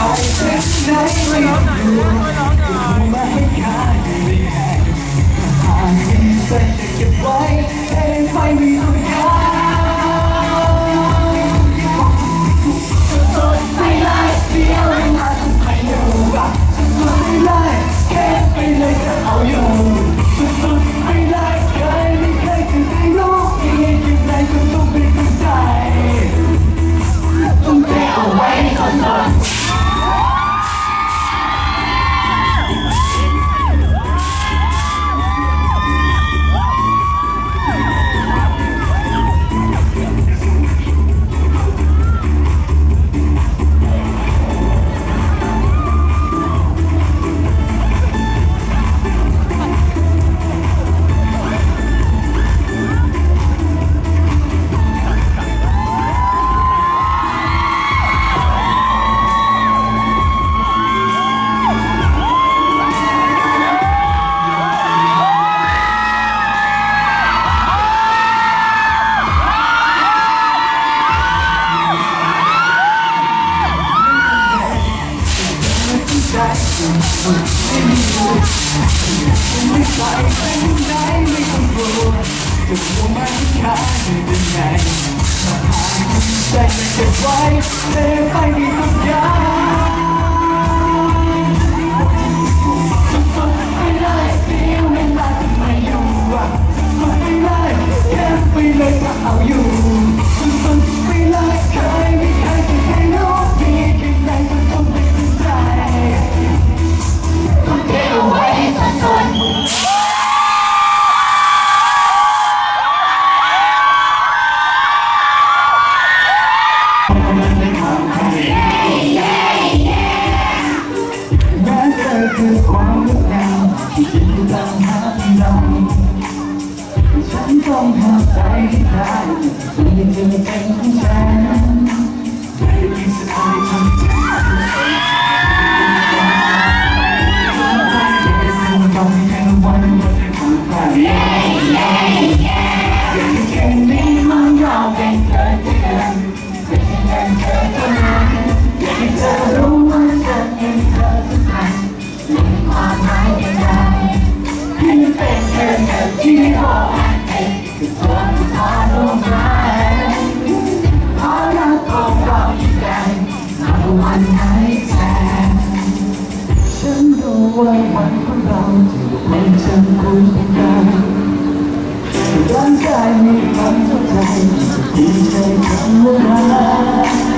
I think they ไปไหนไม่ต้องกลัจะกลัมันขาดยังไงมาพาใจเก็บไว้เล่ไปในทุกอย่างไม่ได้ฟิลไม่มาทำไมอยู่ไม่ได้แค่ไปเลยก็เอาอยู่ ได้ ไว้หานของเราที่ไม่จำคุณเป็นได้ร่างกายมีความเข้าใจที่ใจคำว่า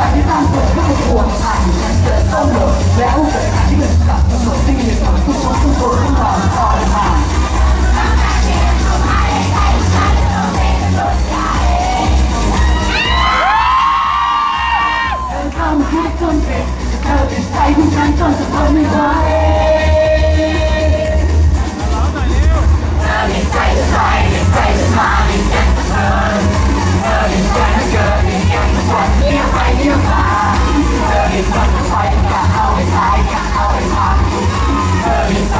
ฝ่ที่ตั้งตัวเข้าขวดขันเกิดต้นหลดแล้วเกิดขันที่เป็นสัตว์ผสมที่มีสัตว์ทุกชนทุกคนทุกความต่อมาทำให้จนเจ็บเธอเป็นใจของฉันจนจะทนไม่ไหวร้อหน่ใจหรืครเป็นใจหรือม ไปทางไปอย่าเอาไปสายอย่าเอาไปทางเธอ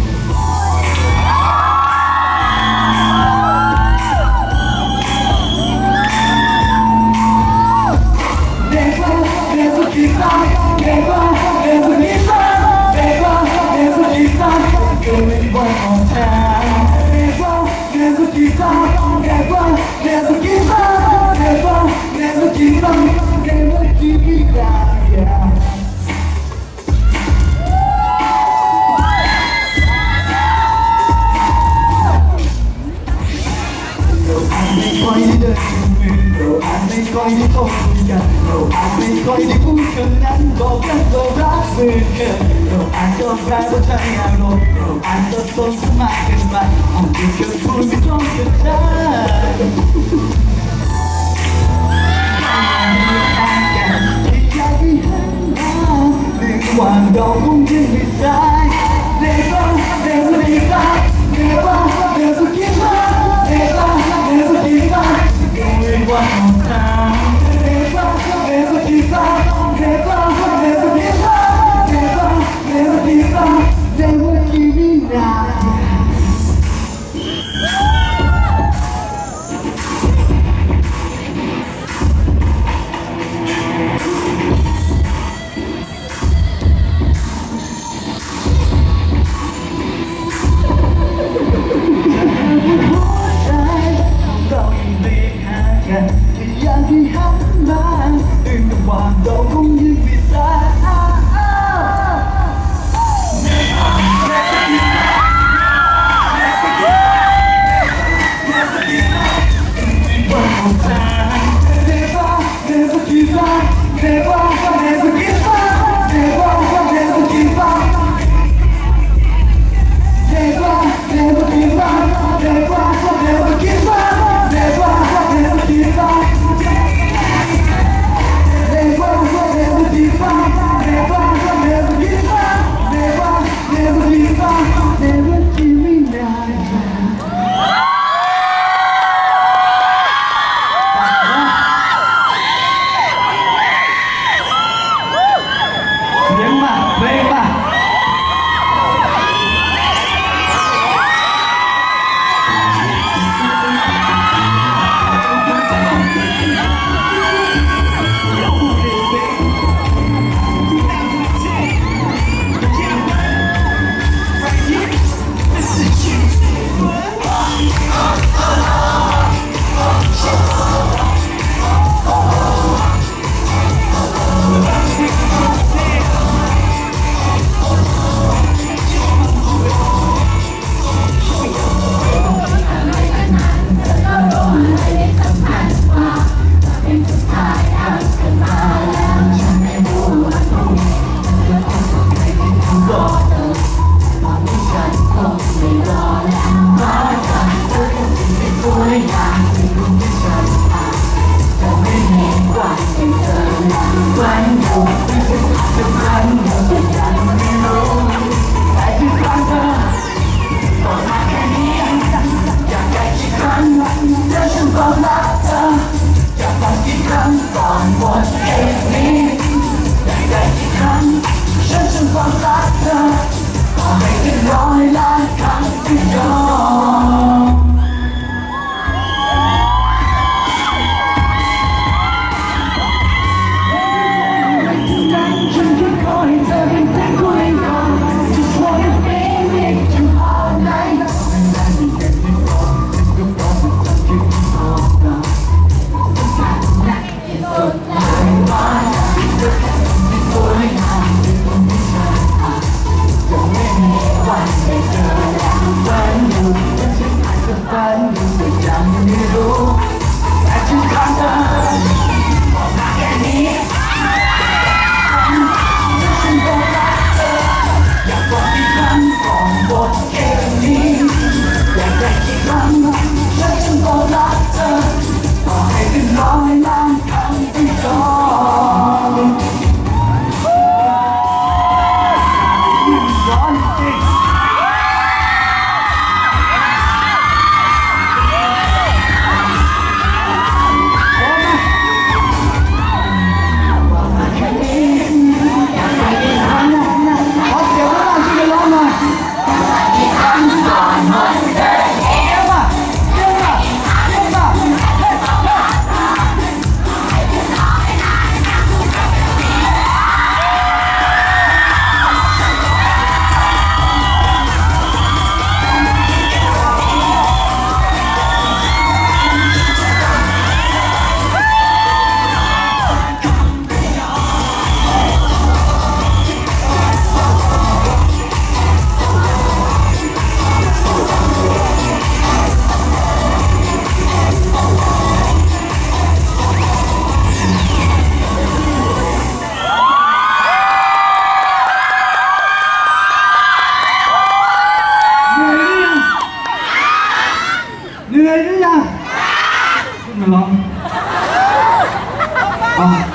Quem vai, quem vai, resumir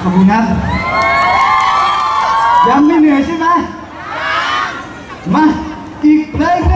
ขอบคุณครับ ยังไม่เหนื่อยใช่ไหมมา อีกเพลง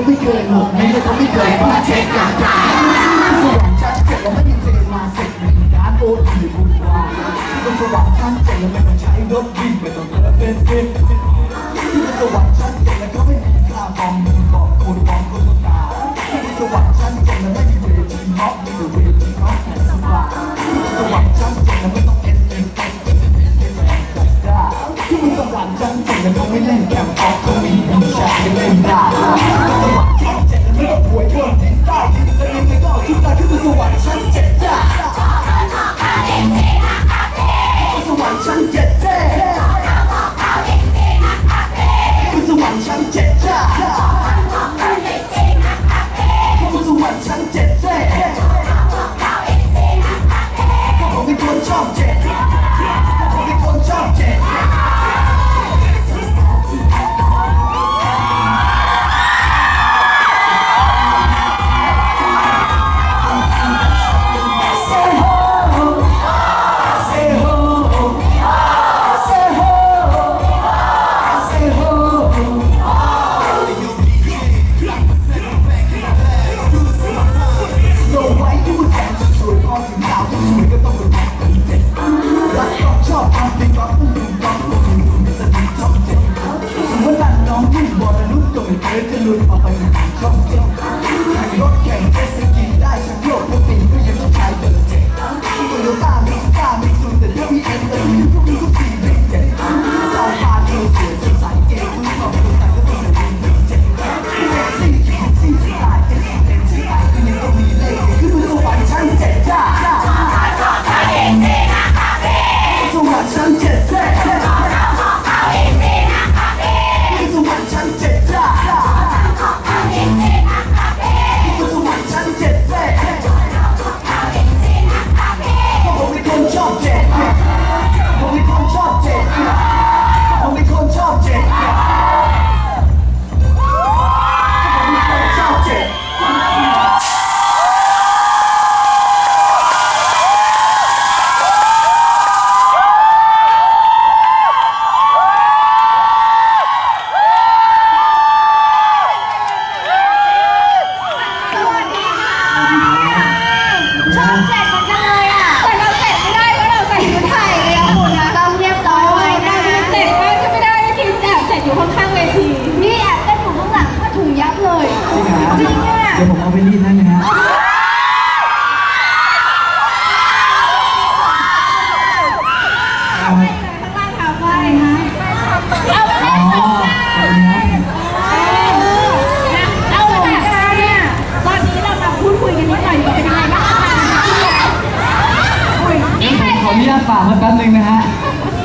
ก็ไม่เคยหลบแม้แต่เขาไม่เคยพาเช็คกับตาสว่างชัดเจนเราไม่ยินเสียงมาเสร็จในด้านโอทีบุญวาที่สว่างชัดเจนเราไม่ต้งใช้รถวิ่ไม่ต้องเดิเป็นเส้นที่สว่างชัดเจนแล้วก็ไม่มีกล้ามองบอกคนมองคนตาที่สว่างชัดเจนเราไม่มีเวทีม็อบไม่มีเวที ดูต่อไปช่องเจ็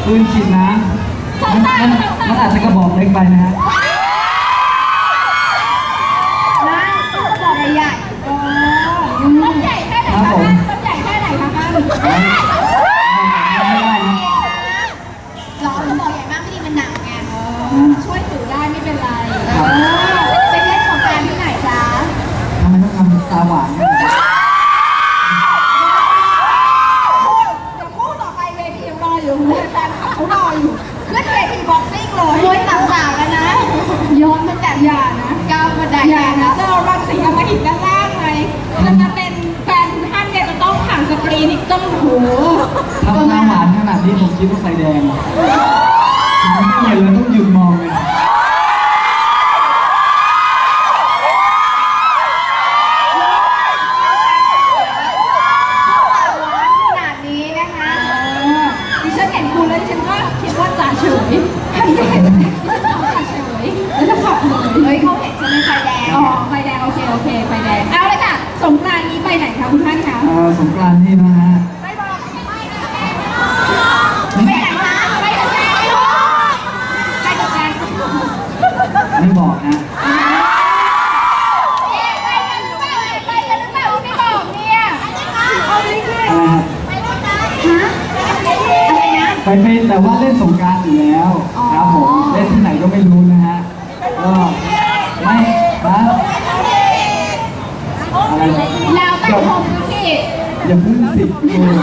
ปืนฉีดน้ำมันมันอาจจะกระบอกเล็กไปนะฮะ ต้องโอ้โหทำตาหวานขนาดนี้ผมคิดว่าไฟแดงผมไม่เห็นเลยต้องหยุดมองเลย ขนาดนี้นะคะดิฉันเห็นคุณแล้วดิฉันก็คิดว่าจ่าเฉยให้เห็นดิฉันบอกจ่าเฉยแล้วจะขับเลยเฮ้ยเขาเห็นจะเป็นไฟแดงอ๋อไฟแดงโอเคโอเคไฟแดงเอาเลยค่ะสงกรานต์นี้ไปไหนคะคุณท่านคะ เอ่อสงกรานต์นี่นะฮะ ไปบอกไปไหนคะไปกับแฟนไปกับแฟน ไม่บอกนะ ไปกันหรือเปล่าไปกันหรือเปล่าไม่บอกเนี่ยเอาเลยค่ะ อะไรครับ ฮะ อะไรนะไปไปแต่ว่าเล่นสงกรารอยู่แล้วครับผมเล่นที่ไหนก็ไม่รู้นะฮะก็ไม่ครับอะไรแล้วแต่ผมดูสิอย่าเพึ่งสิเออ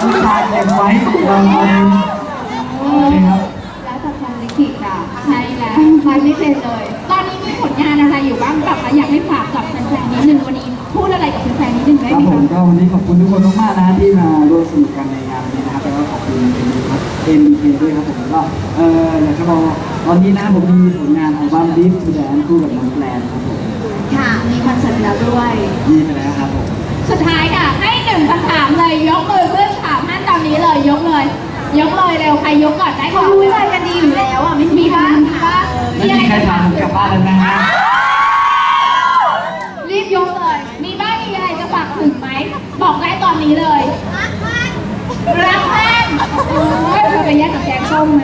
ผู้ชายเก็บไว้เราเอาโอเคครับแล้วแต่ความลิขิตค่ะใช่แล้วไปไม่เป็นเลย ตอนนี้มีผลงานอะไรอยู่บ้างแบบว่าอยากให้ฝากกับแฟนๆนิดนึงวันนี้ พูดอะไรกับแฟนๆนิดนึงได้คไหรัมบผมคะก็วันนี้ขอบคุณทุกคนมากๆนะฮะที่มาร่วมสนุกกันในงานวันนี้นะครับแล้วก็ขอบคุณเอ็มครับเอ็มเคด้วยครับผมแล้วก็เอ่ออยากจะบอกตอนนี้นะผมมีผลงานอัลบั้ม Deep to Dance คู่กับน้องแกลนครับผมค่ะ มีคอนเสิร์ตแล้วด้วยยีไปแล้วครับผมสุดท้ายค่ะ ให้หนึ่งคำถามเลย ยกมือขึ้นถามท่านตอนนี้เลย ยกเลย ยกเลยเร็ว ใครยกก่อนได้ก่อนรู้ใจกันดีอยู่แล้วอะ ไม่มีบ้างค่ะไม่มีใครถามผมกลับบ้านแล้วนะฮะรีบยกเลย ตอนนี้เลยรักแม่นโอ้ยเธอไปแยกกับแกงส้มไหม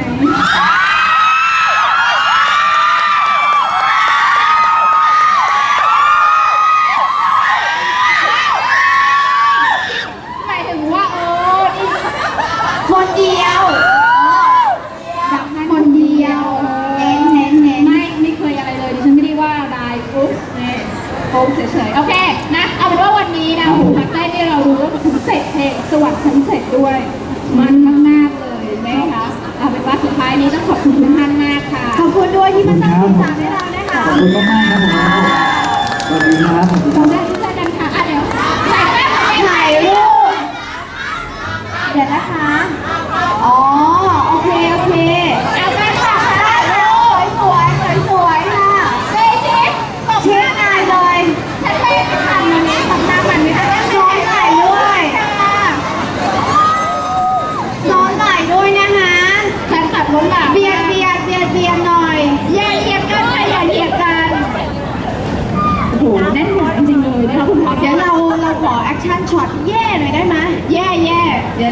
หมายถึงว่าเออนี่คนเดียวรักแม่นคนเดียวเน้นเน้นเน้นไม่ไม่เคยอะไรเลยดิฉันไม่ได้ว่าอะไรอุ๊บเนี่ยโอ้เฉยๆ โอเค นะ เอาเป็นว่าวันนี้นะหูพักได้ที่เรารู้ว่าถึงเสร็จเพลง สวัสดิ์ฉันเสร็จด้วย มันมากๆเลยนะคะเอาเป็นว่าสุดท้ายนี้ต้องขอบคุณทุกท่านมากค่ะ ขอบคุณด้วยที่มาสร้างสีสันให้เรานะคะขอบคุณมากๆครับผมสวัสดีครับสวัสดีคเรารับได้ที่เจอกันค่ะอะเดี๋ยวถ่ายแป๊บถ่ายรูปเดี๋ยวนะคะ อ๋อ โอเค โอเคเอาแป๊บค่ะถ่ายรูปสวยสวยสวยๆค่ะเซ่ชิปตบหน้างานเลย ฉันไม่ได้ทันวันนี้ทำหน้ามันไม่ได้ซ้อนถ่ายด้วยซ้อนถ่ายด้วยนะคะแฟนคลับล้นหลามเบียดเบียดเบียดเบียดหน่อย อย่าเหยียบกันค่ะอย่าเหยียบกัน โอ้โหแน่นหนาจริงๆเลยนะคะคุณพ่อ เดี๋ยวเราเราขอแอคชั่นช็อตแย่หน่อยได้ไหมแย่แย่เดี๋ยว